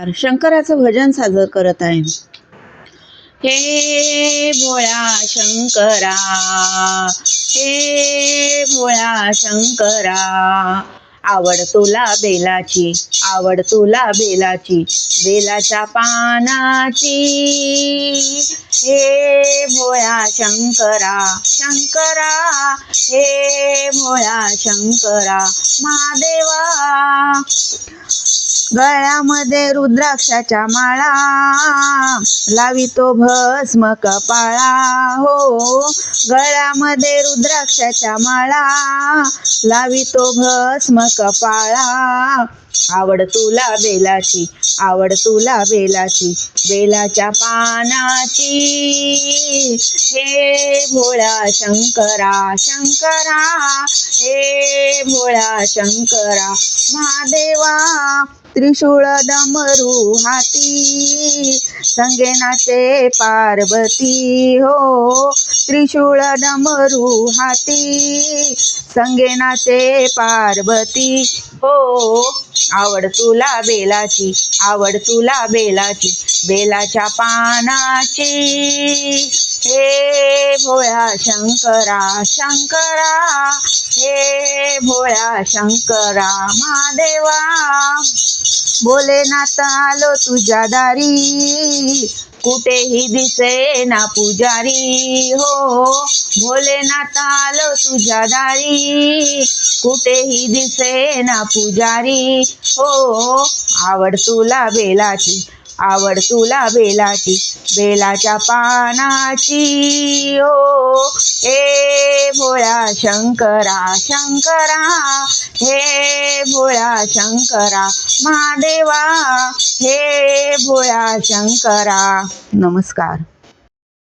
शंकराचं भजन सादर करत आहे. हे भोळा शंकरा हे भोळा शंकरा आवड तुला बेलाची आवड तुला बेलाची बेलाच्या पानाची. हे भोळा शंकरा शंकरा हे भोळा शंकरा महादेवा गळ्यामध्ये रुद्राक्षाच्या माळा. लावितो भस्म कपाळा. हो गळ्यामध्ये रुद्राक्षाच्या माळा. लावितो भस्म कपाळा. आवड तुला बेलाची आवड तुला बेलाची बेलाच्या पानाची. हे भोळा शंकरा शंकरा. हे भोळा शंकरा. महादेवा त्रिशूळ डमरू हाती संगेनाचे पार्वती हो त्रिशूळ डमरू हाती संगेनाचे पार्वती हो आवड तुला बेलाची आवड तुला बेलाची बेलाच्या पानाची हे भोळा शंकरा शंकरा. हे भोळा शंकरा महादेवा. भोलेनाथ आलो तुझ्या दारी. कुठेही दिसे ना पुजारी. हो भोलेनाथ आलो तुझ्या दारी. कुठेही दिसे ना पुजारी. हो आवड तुला बेलाची. आवड तुला बेलाची बेलाच्या पानाची. हो हे भोळा शंकरा शंकरा. हे भोळा शंकरा महादेवा. हे भोळा शंकरा. नमस्कार.